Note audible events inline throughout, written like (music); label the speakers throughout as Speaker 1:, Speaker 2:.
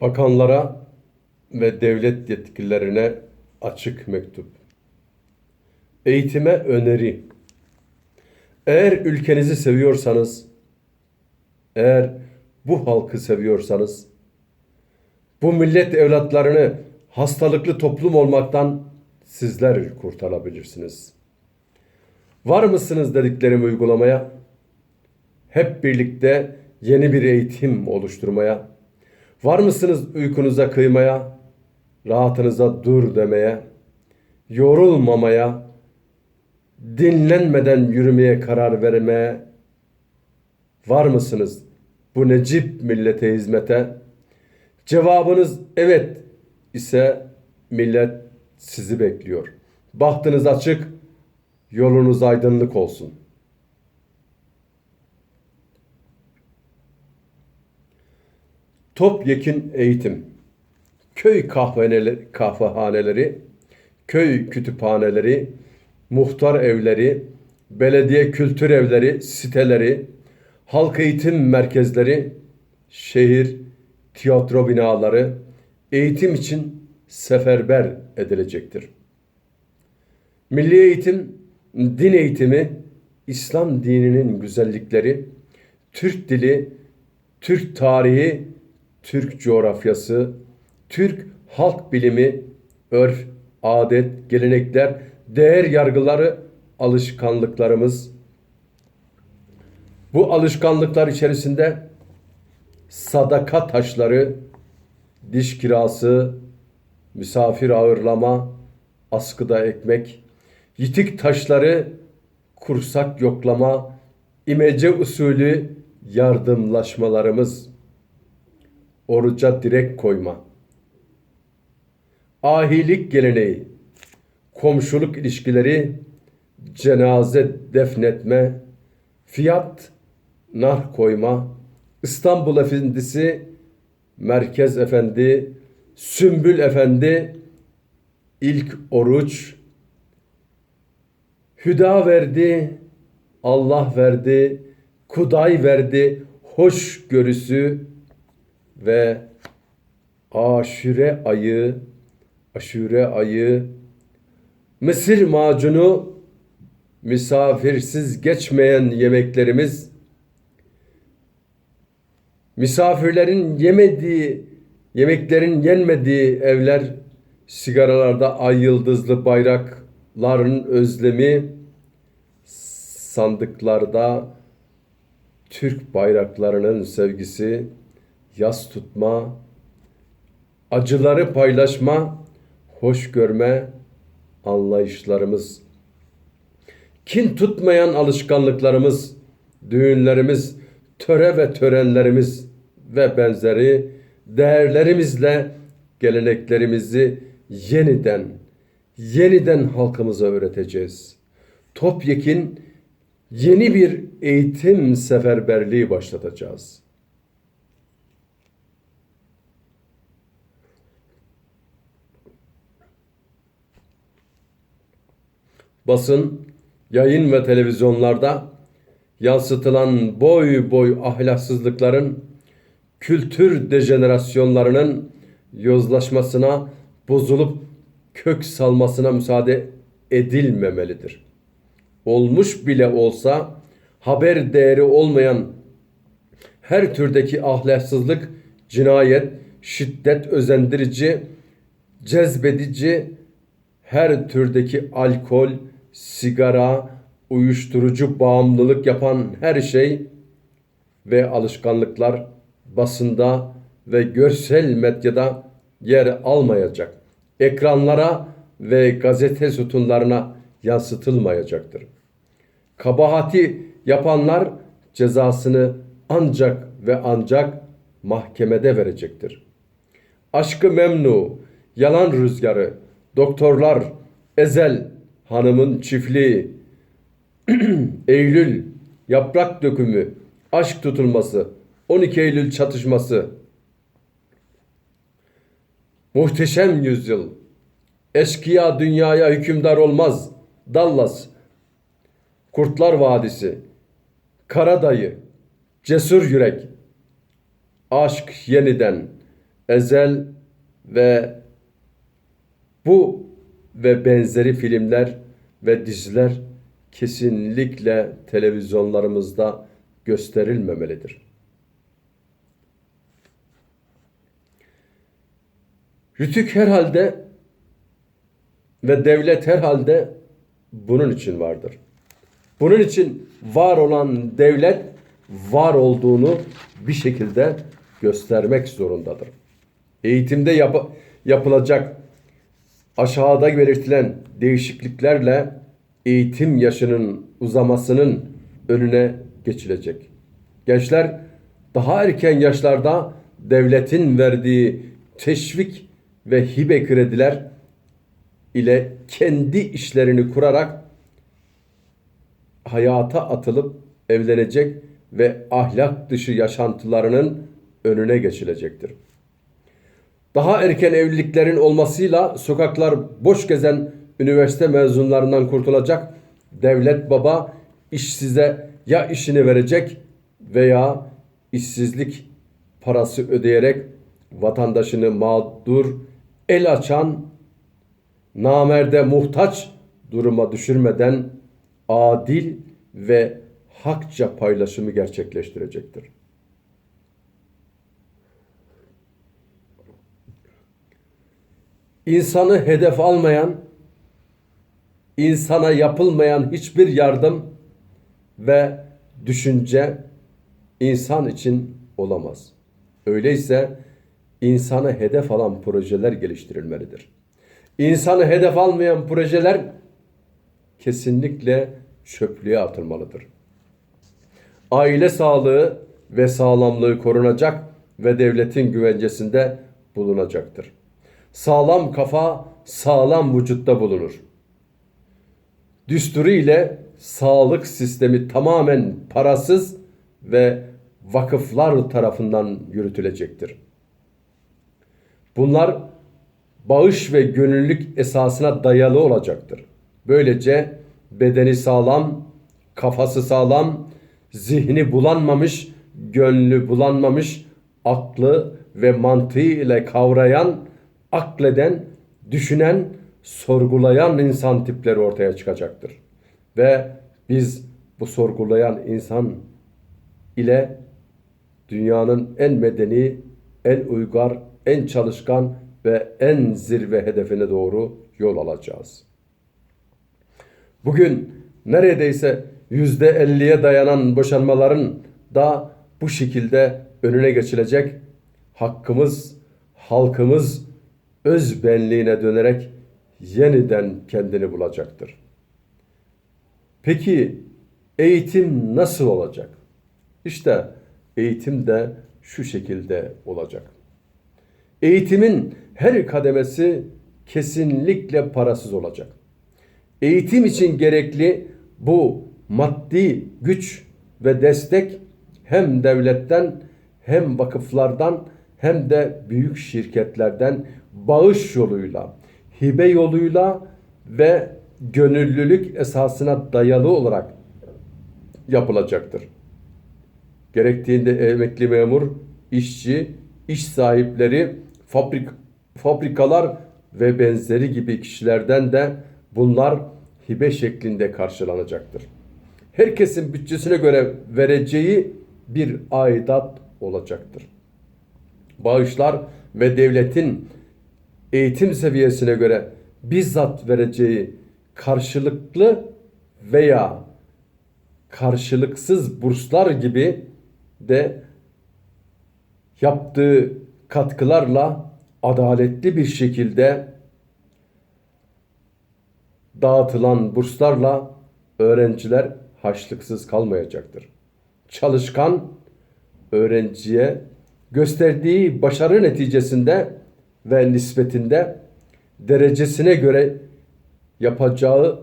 Speaker 1: Bakanlara ve devlet yetkililerine açık mektup. Eğitime öneri. Eğer ülkenizi seviyorsanız, eğer bu halkı seviyorsanız, bu millet evlatlarını hastalıklı toplum olmaktan sizler kurtarabilirsiniz. Var mısınız dediklerimi uygulamaya? Hep birlikte yeni bir eğitim oluşturmaya? Var mısınız uykunuza kıymaya? Rahatınıza dur demeye? Yorulmamaya? Dinlenmeden yürümeye karar vermeye? Var mısınız bu necip millete hizmete? Cevabınız evet ise millet sizi bekliyor. Bahtınız açık, yolunuz aydınlık olsun. Topyekün eğitim. Köy kahveneleri, kahvehaneleri, köy kütüphaneleri, muhtar evleri, belediye kültür evleri, siteleri, halk eğitim merkezleri, şehir, tiyatro binaları eğitim için seferber edilecektir. Milli eğitim, din eğitimi, İslam dininin güzellikleri, Türk dili, Türk tarihi, Türk coğrafyası, Türk halk bilimi, örf, adet, gelenekler, değer yargıları, alışkanlıklarımız. Bu alışkanlıklar içerisinde sadaka taşları, diş kirası, misafir ağırlama, askıda ekmek, yitik taşları, kursak yoklama, imece usulü yardımlaşmalarımız, oruca direk koyma, ahilik geleneği, komşuluk ilişkileri, cenaze defnetme, fiyat, nar koyma, İstanbul Efendisi, Merkez Efendi, Sümbül Efendi, ilk oruç, Hüda verdi, Allah verdi, Kuday verdi, hoş görüsü ve aşure ayı, aşure ayı, Mısır macunu, misafirsiz geçmeyen yemeklerimiz, misafirlerin yemediği, yemeklerin yenmediği evler, sigaralarda ay yıldızlı bayrakların özlemi, sandıklarda Türk bayraklarının sevgisi, yas tutma, acıları paylaşma, hoş görme anlayışlarımız, kin tutmayan alışkanlıklarımız, düğünlerimiz, töre ve törenlerimiz ve benzeri değerlerimizle geleneklerimizi yeniden, yeniden halkımıza öğreteceğiz. Topyekin yeni bir eğitim seferberliği başlatacağız. Basın, yayın ve televizyonlarda yansıtılan boy boy ahlaksızlıkların, kültür dejenerasyonlarının yozlaşmasına, bozulup kök salmasına müsaade edilmemelidir. Olmuş bile olsa haber değeri olmayan her türdeki ahlaksızlık, cinayet, şiddet özendirici, cezbedici, her türdeki alkol, sigara, uyuşturucu bağımlılık yapan her şey ve alışkanlıklar basında ve görsel medyada yer almayacak. Ekranlara ve gazete sütunlarına yansıtılmayacaktır. Kabahati yapanlar cezasını ancak ve ancak mahkemede verecektir. Aşkı memnu, yalan rüzgarı, doktorlar, ezel, hanımın çiftliği, (clears throat) Eylül, yaprak dökümü, aşk tutulması, 12 Eylül çatışması, muhteşem yüzyıl, eskiya dünyaya hükümdar olmaz, Dallas, Kurtlar Vadisi, Karadayı, Cesur Yürek, Aşk Yeniden, Ezel ve bu ve benzeri filmler ve diziler kesinlikle televizyonlarımızda gösterilmemelidir. Rütük herhalde ve devlet herhalde bunun için vardır. Bunun için var olan devlet var olduğunu bir şekilde göstermek zorundadır. Eğitimde yap- yapılacak aşağıda belirtilen değişikliklerle eğitim yaşının uzamasının önüne geçilecek. Gençler daha erken yaşlarda devletin verdiği teşvik ve hibe krediler ile kendi işlerini kurarak hayata atılıp evlenecek ve ahlak dışı yaşantılarının önüne geçilecektir. Daha erken evliliklerin olmasıyla sokaklar boş gezen üniversite mezunlarından kurtulacak. Devlet baba işsize ya işini verecek veya işsizlik parası ödeyerek vatandaşını mağdur, el açan, namerde muhtaç duruma düşürmeden adil ve hakça paylaşımı gerçekleştirecektir. İnsanı hedef almayan, insana yapılmayan hiçbir yardım ve düşünce insan için olamaz. Öyleyse insanı hedef alan projeler geliştirilmelidir. İnsanı hedef almayan projeler kesinlikle çöplüğe atılmalıdır. Aile sağlığı ve sağlamlığı korunacak ve devletin güvencesinde bulunacaktır. Sağlam kafa sağlam vücutta bulunur. Düsturu ile sağlık sistemi tamamen parasız ve vakıflar tarafından yürütülecektir. Bunlar bağış ve gönüllülük esasına dayalı olacaktır. Böylece bedeni sağlam, kafası sağlam, zihni bulanmamış, gönlü bulanmamış, aklı ve mantığı ile kavrayan, akleden, düşünen, sorgulayan insan tipleri ortaya çıkacaktır. Ve biz bu sorgulayan insan ile dünyanın en medeni, en uygar, en çalışkan ve en zirve hedefine doğru yol alacağız. Bugün neredeyse yüzde elliye dayanan boşanmaların da bu şekilde önüne geçilecek. Hakkımız, halkımız öz benliğine dönerek yeniden kendini bulacaktır. Peki eğitim nasıl olacak? İşte eğitim de şu şekilde olacak. Eğitimin her kademesi kesinlikle parasız olacak. Eğitim için gerekli bu maddi güç ve destek hem devletten hem vakıflardan hem de büyük şirketlerden bağış yoluyla, hibe yoluyla ve gönüllülük esasına dayalı olarak yapılacaktır. Gerektiğinde emekli memur, işçi, iş sahipleri, fabrik, fabrikalar ve benzeri gibi kişilerden de bunlar hibe şeklinde karşılanacaktır. Herkesin bütçesine göre vereceği bir aidat olacaktır. Bağışlar ve devletin eğitim seviyesine göre bizzat vereceği karşılıklı veya karşılıksız burslar gibi de yaptığı katkılarla adaletli bir şekilde dağıtılan burslarla öğrenciler haçlıksız kalmayacaktır. Çalışkan öğrenciye gösterdiği başarı neticesinde ve nispetinde derecesine göre yapacağı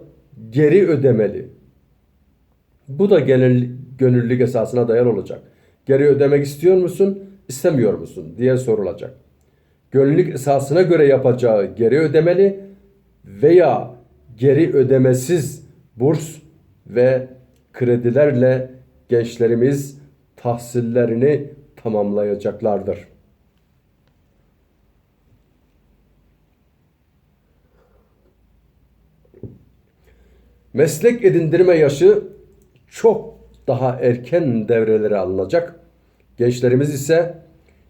Speaker 1: geri ödemeli. Bu da genel gönüllülük esasına dayalı olacak. Geri ödemek istiyor musun, istemiyor musun diye sorulacak. Gönüllülük esasına göre yapacağı geri ödemeli veya geri ödemesiz burs ve kredilerle gençlerimiz tahsillerini tamamlayacaklardır. Meslek edindirme yaşı çok daha erken devrelere alınacak. Gençlerimiz ise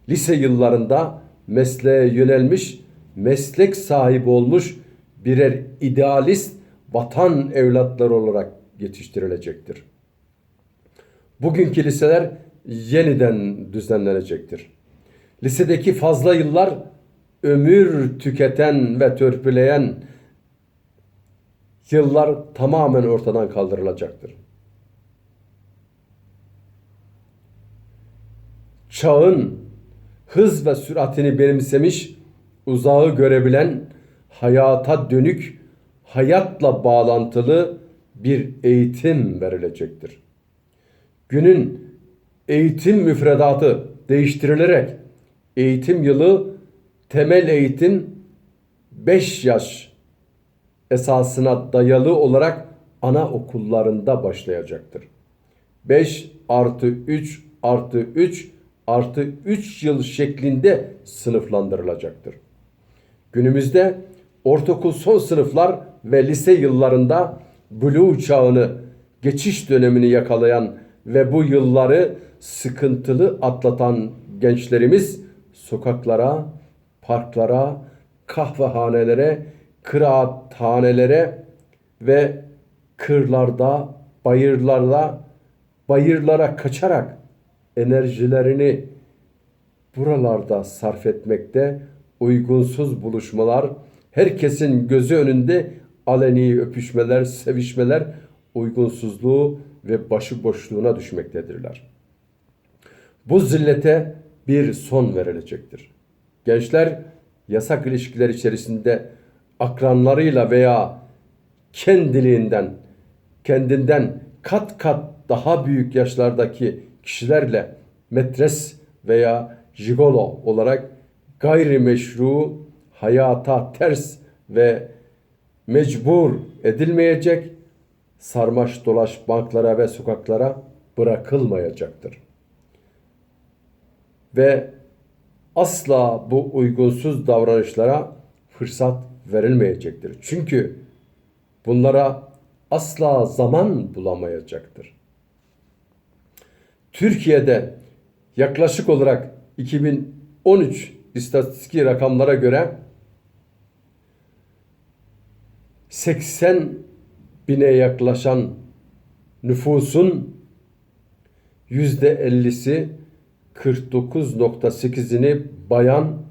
Speaker 1: lise yıllarında mesleğe yönelmiş, meslek sahibi olmuş birer idealist vatan evlatları olarak yetiştirilecektir. Bugünkü liseler yeniden düzenlenecektir. Lisedeki fazla yıllar ömür tüketen ve törpüleyen yıllar tamamen ortadan kaldırılacaktır. Çağın hız ve süratini benimsemiş, uzağı görebilen, hayata dönük, hayatla bağlantılı bir eğitim verilecektir. Günün eğitim müfredatı değiştirilerek eğitim yılı temel eğitim 5 yaş esasına dayalı olarak ana okullarında başlayacaktır. 5 artı 3 artı 3 artı 3 yıl şeklinde sınıflandırılacaktır. Günümüzde ortaokul son sınıflar ve lise yıllarında blue çağını, geçiş dönemini yakalayan ve bu yılları sıkıntılı atlatan gençlerimiz sokaklara, parklara, kahvehanelere, kıraathanelere ve kırlarda, bayırlarda, bayırlara kaçarak enerjilerini buralarda sarf etmekte uygunsuz buluşmalar, herkesin gözü önünde aleni öpüşmeler, sevişmeler uygunsuzluğu ve başıboşluğuna düşmektedirler. Bu zillete bir son verilecektir. Gençler yasak ilişkiler içerisinde akranlarıyla veya kendiliğinden, kendinden kat kat daha büyük yaşlardaki kişilerle metres veya jigolo olarak gayrimeşru hayata ters ve mecbur edilmeyecek, sarmaş dolaş banklara ve sokaklara bırakılmayacaktır. Ve asla bu uygunsuz davranışlara fırsat verilmeyecektir. Çünkü bunlara asla zaman bulamayacaktır. Türkiye'de yaklaşık olarak 2013 istatistik rakamlara göre 80 bine yaklaşan nüfusun yüzde 50'si 49.8'ini bayan,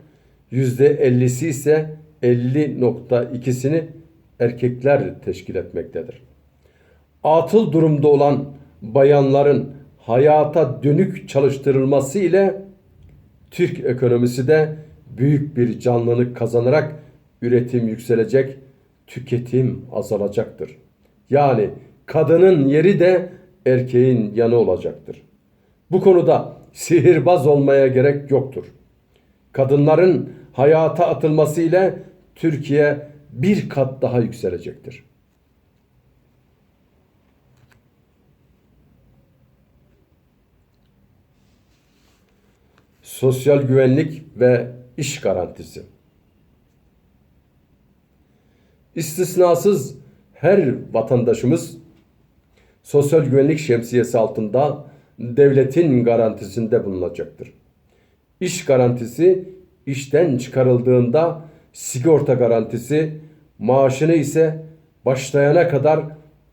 Speaker 1: yüzde 50'si ise 50.2'sini erkekler teşkil etmektedir. Atıl durumda olan bayanların hayata dönük çalıştırılması ile Türk ekonomisi de büyük bir canlılık kazanarak üretim yükselecek, tüketim azalacaktır. Yani kadının yeri de erkeğin yanı olacaktır. Bu konuda sihirbaz olmaya gerek yoktur. Kadınların hayata atılması ile Türkiye bir kat daha yükselecektir. Sosyal güvenlik ve iş garantisi. İstisnasız her vatandaşımız sosyal güvenlik şemsiyesi altında devletin garantisinde bulunacaktır. İş garantisi işten çıkarıldığında sigorta garantisi, maaşını ise başlayana kadar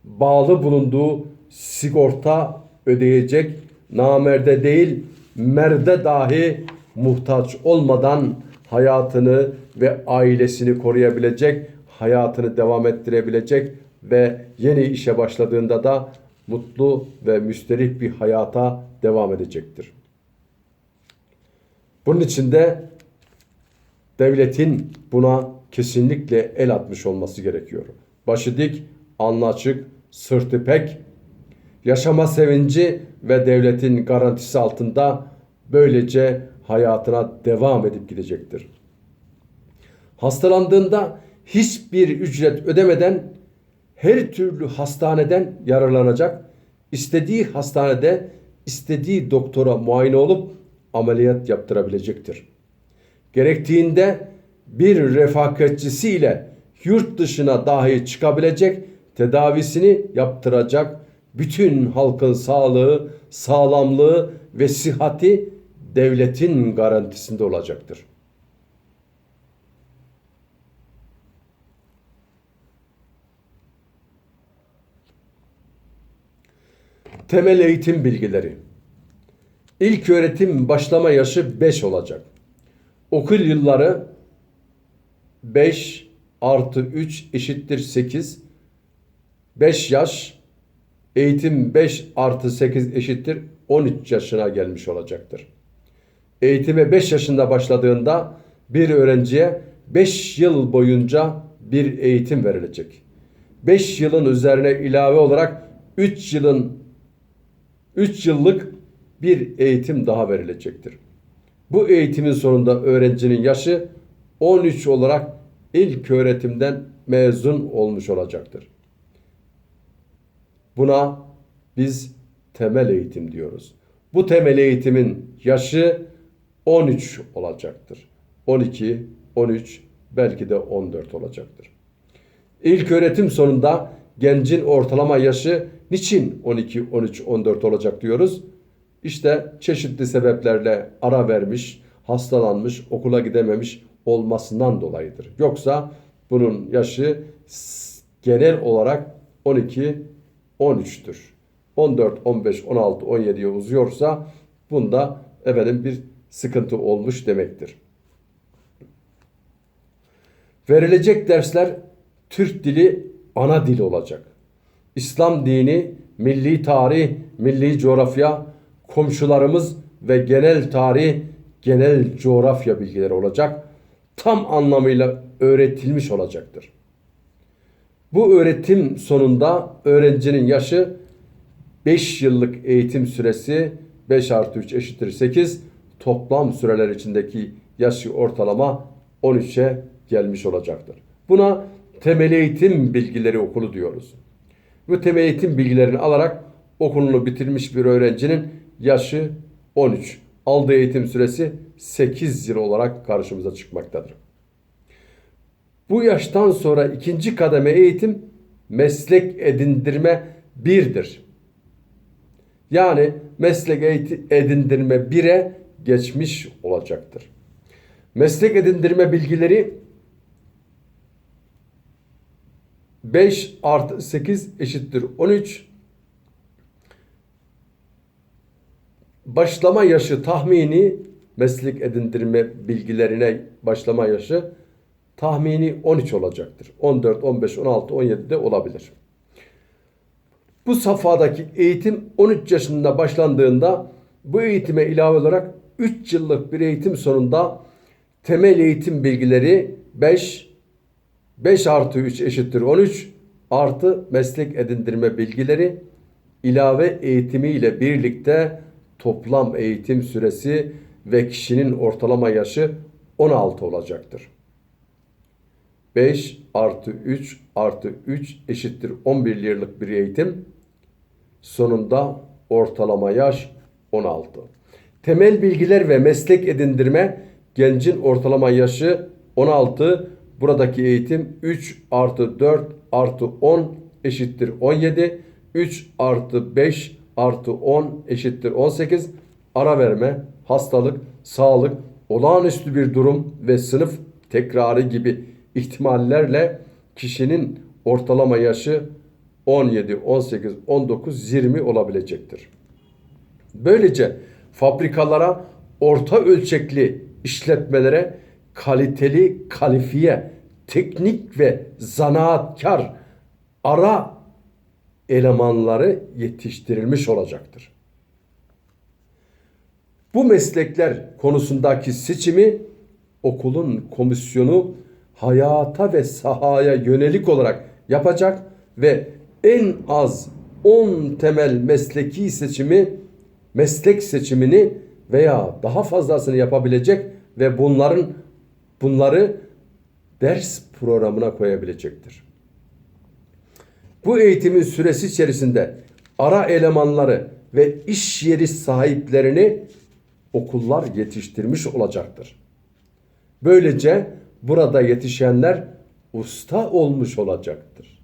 Speaker 1: bağlı bulunduğu sigorta ödeyecek namerde değil merde dahi muhtaç olmadan hayatını ve ailesini koruyabilecek, hayatını devam ettirebilecek ve yeni işe başladığında da mutlu ve müsterih bir hayata devam edecektir. Bunun için de devletin buna kesinlikle el atmış olması gerekiyor. Başı dik, alnı açık, sırtı pek, yaşama sevinci ve devletin garantisi altında böylece hayatına devam edip gidecektir. Hastalandığında hiçbir ücret ödemeden her türlü hastaneden yararlanacak, istediği hastanede istediği doktora muayene olup ameliyat yaptırabilecektir. Gerektiğinde bir refakatçisiyle yurt dışına dahi çıkabilecek, tedavisini yaptıracak bütün halkın sağlığı, sağlamlığı ve sıhhati devletin garantisinde olacaktır. Temel eğitim bilgileri. İlk öğretim başlama yaşı 5 olacak. Okul yılları 5 artı 3 eşittir 8. 5 yaş eğitim 5 artı 8 eşittir 13 yaşına gelmiş olacaktır. Eğitime 5 yaşında başladığında bir öğrenciye 5 yıl boyunca bir eğitim verilecek. 5 yılın üzerine ilave olarak 3 yılın 3 yıllık bir eğitim daha verilecektir. Bu eğitimin sonunda öğrencinin yaşı 13 olarak ilk öğretimden mezun olmuş olacaktır. Buna biz temel eğitim diyoruz. Bu temel eğitimin yaşı 13 olacaktır. 12, 13, belki de 14 olacaktır. İlk öğretim sonunda gencin ortalama yaşı niçin 12, 13, 14 olacak diyoruz? İşte çeşitli sebeplerle ara vermiş, hastalanmış, okula gidememiş olmasından dolayıdır. Yoksa bunun yaşı genel olarak 12, 13'tür. 14, 15, 16, 17'ye uzuyorsa bunda efendim bir sıkıntı olmuş demektir. Verilecek dersler Türk dili ana dil olacak. İslam dini, milli tarih, milli coğrafya, komşularımız ve genel tarih, genel coğrafya bilgileri olacak. Tam anlamıyla öğretilmiş olacaktır. Bu öğretim sonunda öğrencinin yaşı 5 yıllık eğitim süresi 5 artı 3 eşittir 8. Toplam süreler içindeki yaşı ortalama 13'e gelmiş olacaktır. Buna temel eğitim bilgileri okulu diyoruz. Bu temel eğitim bilgilerini alarak okulunu bitirmiş bir öğrencinin yaşı 13. Aldığı eğitim süresi 8 yıl olarak karşımıza çıkmaktadır. Bu yaştan sonra ikinci kademe eğitim meslek edindirme birdir. Yani meslek edindirme 1'e geçmiş olacaktır. Meslek edindirme bilgileri 5 artı 8 eşittir 13. Başlama yaşı tahmini meslek edindirme bilgilerine başlama yaşı tahmini 13 olacaktır. 14, 15, 16, 17 de olabilir. Bu safhadaki eğitim 13 yaşında başlandığında bu eğitime ilave olarak 3 yıllık bir eğitim sonunda temel eğitim bilgileri 5, 5 artı 3 eşittir 13 artı meslek edindirme bilgileri ilave eğitimi ile birlikte toplam eğitim süresi ve kişinin ortalama yaşı 16 olacaktır. 5 artı 3 artı 3 eşittir 11 yıllık bir eğitim. Sonunda ortalama yaş 16. Temel bilgiler ve meslek edindirme gencin ortalama yaşı 16. Buradaki eğitim 3 artı 4 artı 10 eşittir 17. 3 artı 5 artı 10 eşittir 18. Ara verme, hastalık, sağlık, olağanüstü bir durum ve sınıf tekrarı gibi ihtimallerle kişinin ortalama yaşı 17, 18, 19, 20 olabilecektir. Böylece fabrikalara, orta ölçekli işletmelere kaliteli, kalifiye, teknik ve zanaatkar ara elemanları yetiştirilmiş olacaktır. Bu meslekler konusundaki seçimi okulun komisyonu hayata ve sahaya yönelik olarak yapacak ve en az 10 temel mesleki seçimi, meslek seçimini veya daha fazlasını yapabilecek ve bunların bunları ders programına koyabilecektir. Bu eğitimin süresi içerisinde ara elemanları ve iş yeri sahiplerini okullar yetiştirmiş olacaktır. Böylece burada yetişenler usta olmuş olacaktır.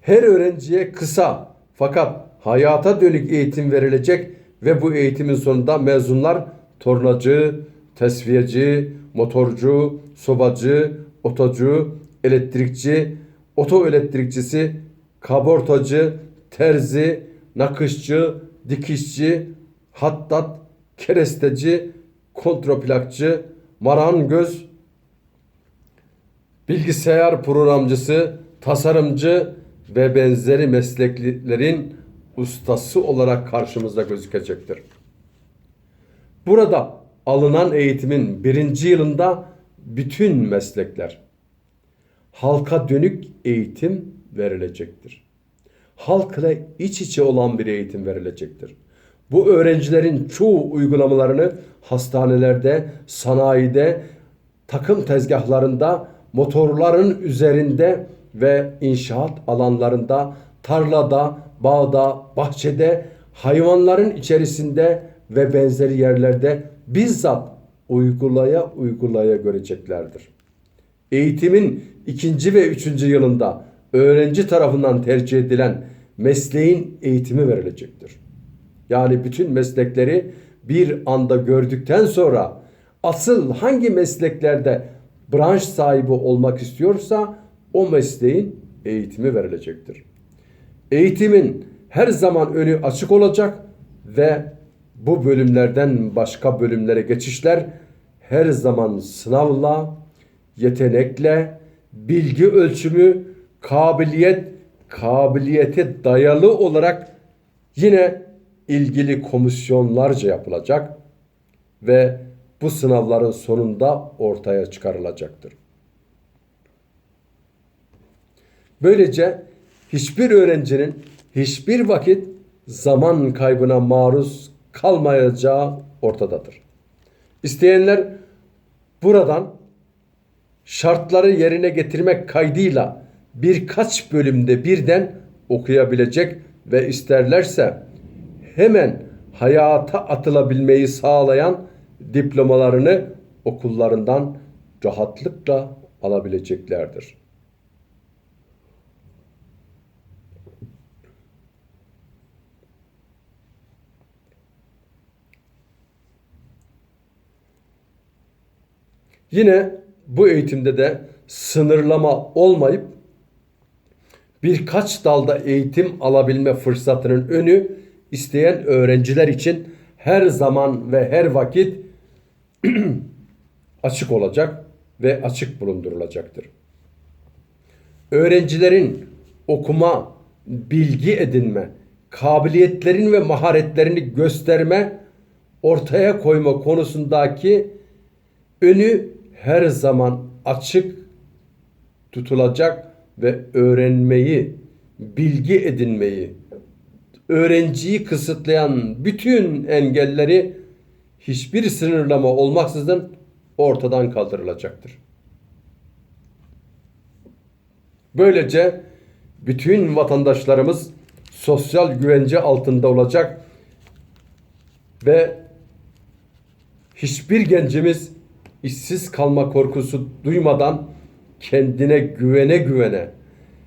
Speaker 1: Her öğrenciye kısa fakat hayata dönük eğitim verilecek ve bu eğitimin sonunda mezunlar tornacı, tesviyeci, motorcu, sobacı, otocu, elektrikçi, oto elektrikçisi, kabortacı, terzi, nakışçı, dikişçi, hattat, keresteci, kontraplakçı, marangoz, bilgisayar programcısı, tasarımcı ve benzeri mesleklerin ustası olarak karşımızda gözükecektir. Burada alınan eğitimin birinci yılında bütün meslekler halka dönük eğitim verilecektir. Halkla iç içe olan bir eğitim verilecektir. Bu öğrencilerin çoğu uygulamalarını hastanelerde, sanayide, takım tezgahlarında, motorların üzerinde ve inşaat alanlarında, tarlada, bağda, bahçede, hayvanların içerisinde ve benzeri yerlerde bizzat uygulaya uygulaya göreceklerdir. Eğitimin ikinci ve üçüncü yılında öğrenci tarafından tercih edilen mesleğin eğitimi verilecektir. Yani bütün meslekleri bir anda gördükten sonra asıl hangi mesleklerde branş sahibi olmak istiyorsa o mesleğin eğitimi verilecektir. Eğitimin her zaman önü açık olacak ve bu bölümlerden başka bölümlere geçişler her zaman sınavla, yetenekle, bilgi ölçümü, kabiliyet, kabiliyete dayalı olarak yine ilgili komisyonlarca yapılacak ve bu sınavların sonunda ortaya çıkarılacaktır. Böylece hiçbir öğrencinin hiçbir vakit zaman kaybına maruz kalmayacağı ortadadır. İsteyenler buradan şartları yerine getirmek kaydıyla birkaç bölümde birden okuyabilecek ve isterlerse hemen hayata atılabilmeyi sağlayan diplomalarını okullarından rahatlıkla alabileceklerdir. Yine bu eğitimde de sınırlama olmayıp birkaç dalda eğitim alabilme fırsatının önü isteyen öğrenciler için her zaman ve her vakit (clears throat) açık olacak ve açık bulundurulacaktır. Öğrencilerin okuma, bilgi edinme, kabiliyetlerin ve maharetlerini gösterme, ortaya koyma konusundaki önü her zaman açık tutulacak ve öğrenmeyi, bilgi edinmeyi, öğrenciyi kısıtlayan bütün engelleri hiçbir sınırlama olmaksızın ortadan kaldırılacaktır. Böylece bütün vatandaşlarımız sosyal güvence altında olacak ve hiçbir gencimiz işsiz kalma korkusu duymadan kendine güvene güvene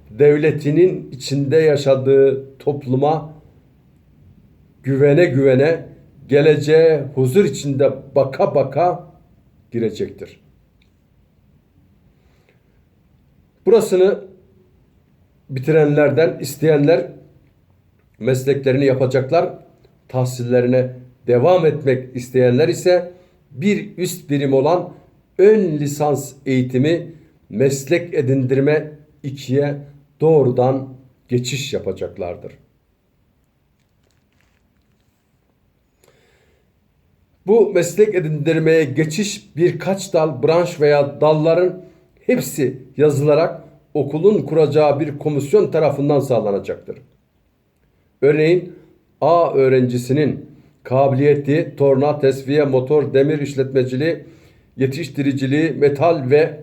Speaker 1: devletinin içinde yaşadığı topluma güvene güvene geleceğe huzur içinde baka baka girecektir. Burasını bitirenlerden isteyenler mesleklerini yapacaklar. Tahsillerine devam etmek isteyenler ise bir üst birim olan ön lisans eğitimi meslek edindirme ikiye doğrudan geçiş yapacaklardır. Bu meslek edindirmeye geçiş birkaç dal, branş veya dalların hepsi yazılarak okulun kuracağı bir komisyon tarafından sağlanacaktır. Örneğin A öğrencisinin kabiliyeti torna, tesviye, motor, demir işletmeciliği, yetiştiriciliği, metal ve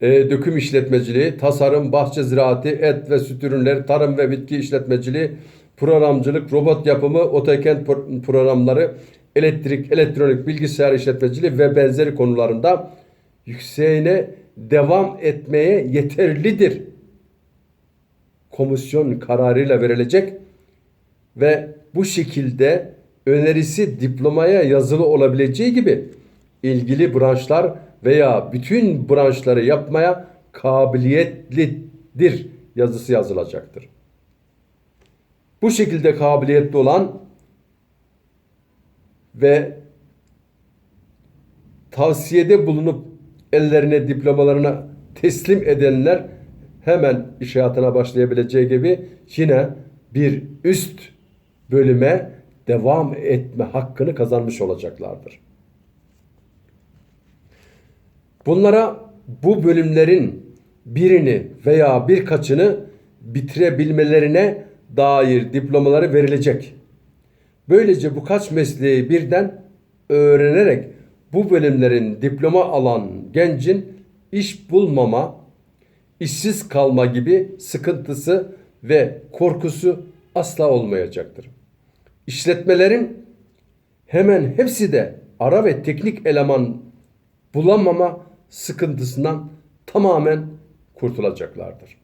Speaker 1: e, döküm işletmeciliği, tasarım, bahçe ziraati, et ve süt ürünleri, tarım ve bitki işletmeciliği, programcılık, robot yapımı, otokent programları, elektrik, elektronik, bilgisayar işletmeciliği ve benzeri konularında yükseğine devam etmeye yeterlidir. komisyon kararıyla verilecek ve bu şekilde önerisi diplomaya yazılı olabileceği gibi ilgili branşlar veya bütün branşları yapmaya kabiliyetlidir yazısı yazılacaktır. Bu şekilde kabiliyetli olan ve tavsiyede bulunup ellerine diplomalarına teslim edenler hemen iş hayatına başlayabileceği gibi yine bir üst bölüme devam etme hakkını kazanmış olacaklardır. Bunlara bu bölümlerin birini veya birkaçını bitirebilmelerine dair diplomaları verilecek. Böylece bu kaç mesleği birden öğrenerek bu bölümlerin diploma alan gencin iş bulmama, işsiz kalma gibi sıkıntısı ve korkusu asla olmayacaktır. İşletmelerin hemen hepsi de ara ve teknik eleman bulamama sıkıntısından tamamen kurtulacaklardır.